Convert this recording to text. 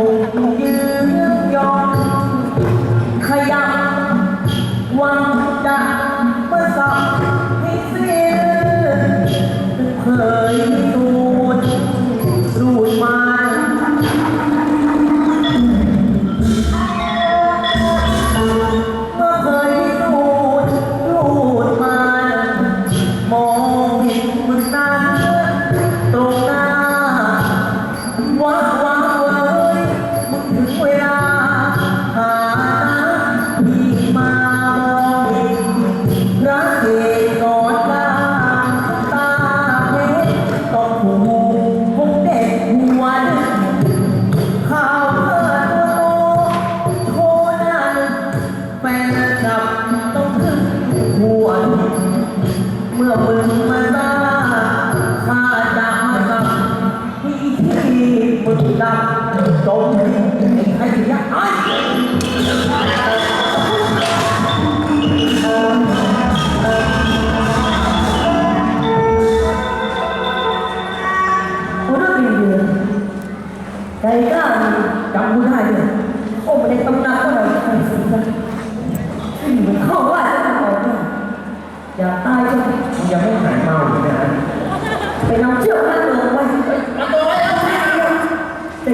คงยืนยอนขยับวังดักระสับให้เสียเคย อมึงมาตาข้ะไม่นี่ที่มึงดำจมให้ยักษ์ไอ้ใจกล้าจำกูได้เลย ยังไม่หายเมาอยู่นะฮะ ไปน้องเชื่อมากเลยว่า เอาตัวไว้เอาไว้ แต่